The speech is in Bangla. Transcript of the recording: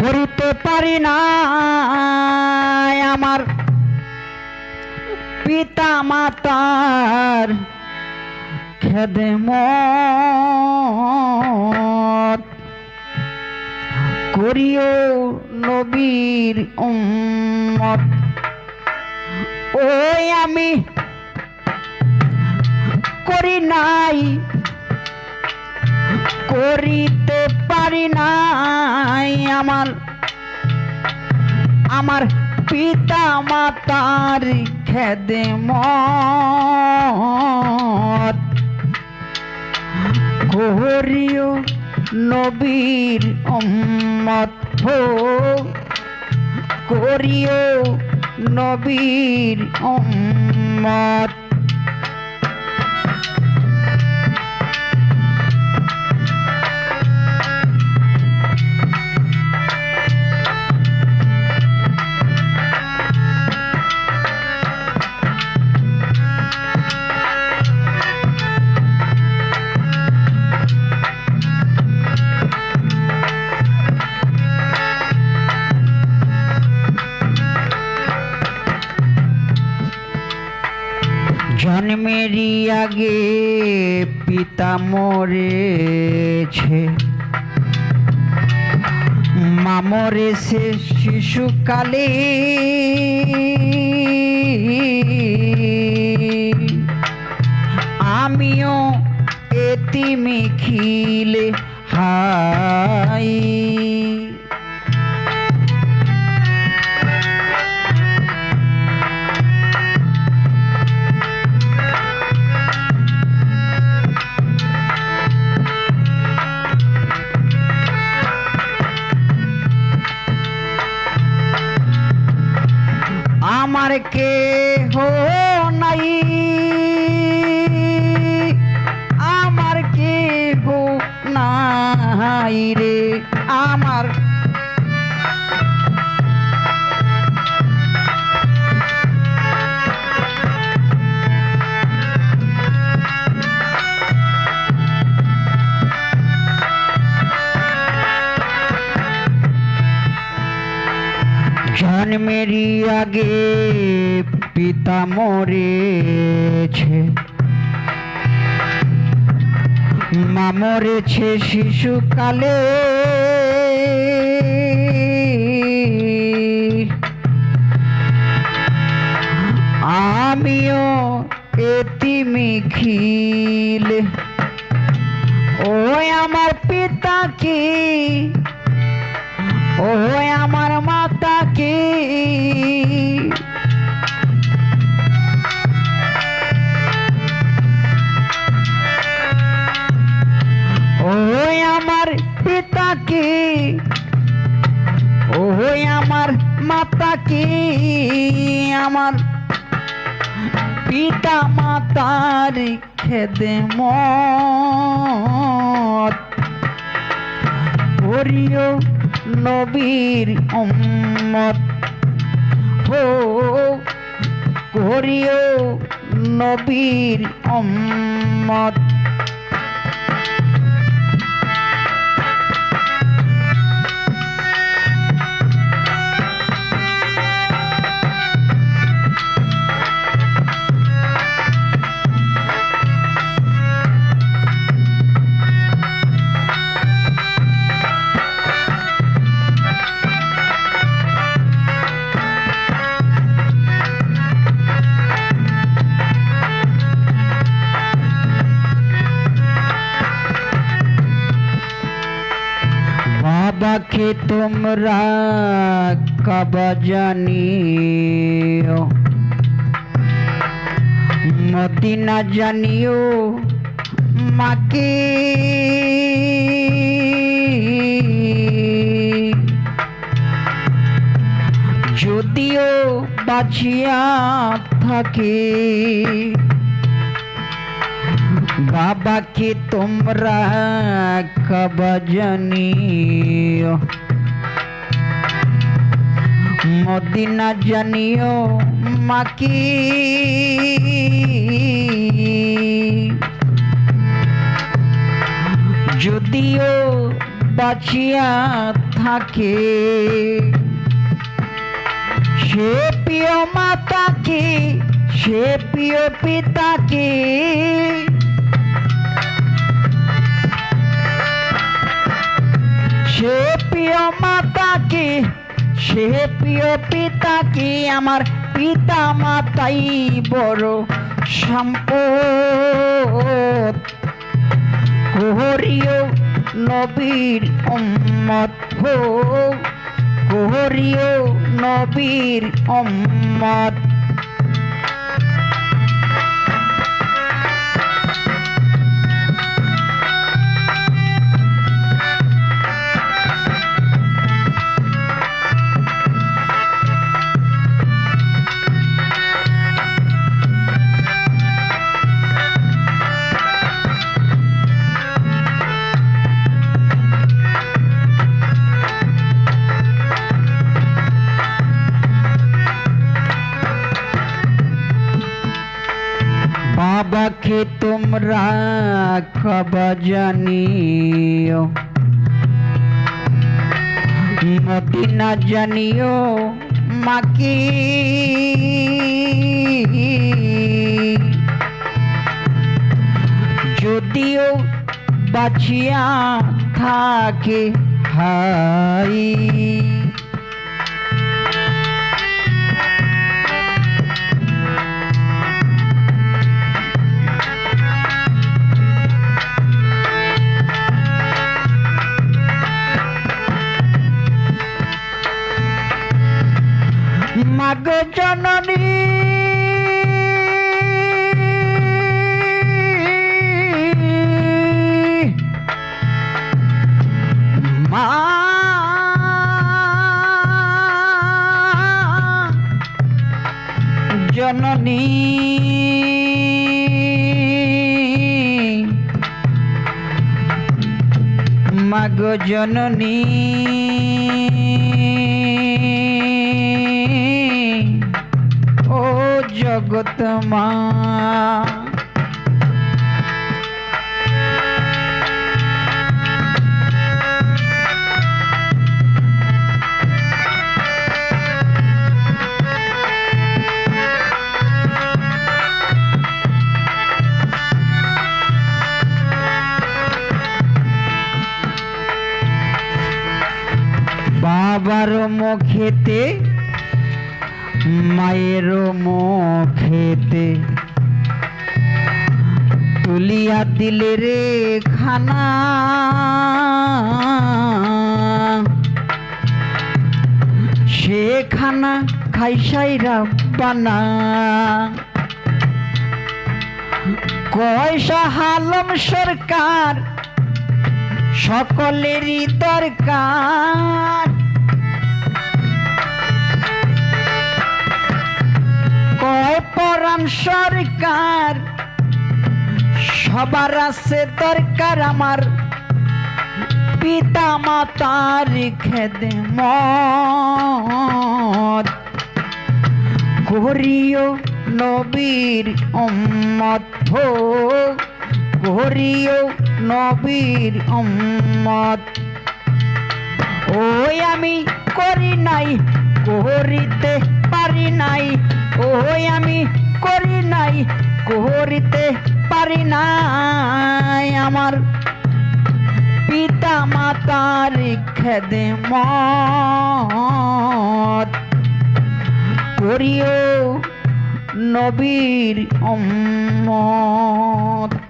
করিতে পারি না আমার পিতা মাতার খেদে করিও নবীর উম্মত। ওই আমি করি নাই, করিতে পারি নাই আমার আমার পিতা মাতার খেদে মত করিও নবীর উম্মত হো, করিও নবীর উম্মত। জন্মেরই আগে পিতা মরেছে। মামরে সে শিশুকালে। আমার কে হো নাই আমার কে হো নাই রে? আমার জন্মেরই আগে পিতা মরেছে। মা মরেছে শিশুকালে। মাতার খেদে মত। করিও নবীর উম্মত। হো করিও নবীর উম্মত। তোমরা কবা জানিও। মদিনা জানিও মাকে। যদিও বাঁচিয়া থাকে বাবাকে তোমরা কবা জানিও মদিনা জানিও মাকি যদিও বাঁচিয়া থাকে, সে প্রিয় মাতাকে সে প্রিয় পিতাকে মাতাকে সে প্রিয় পিতা কে আমার পিতা মাতাই বড় সম্পদ? কোহরিও নবীর উম্মত হো কোহরিও নবীর উম্মত বাবাকে তোমরা খবর জানিও। মদিনা জানিও মাকে। যদিও বাঁচিয়া থাকে হাই। জননী। ও জগত মা। মুখেতে, মায়ের মুখেতে তুলিয়া দিলে রে খানা। সে খানা খাইসাইরা বানা। কয়সা হালম সরকার, সকলেরই দরকার। কয় পরাণ সরকার, সবার আছে দরকার আমার। পিতা মাতার খেদে মত করিও নবীর উম্মত হো। করিও নবীর উম্মত। ওই আমি করি নাই, করিতে পারি নাই। ওই আমি করি নাই, করিতে পারি নাই। আমার পিতা মাতার খেদে মত। করিও নবীর উম্মত।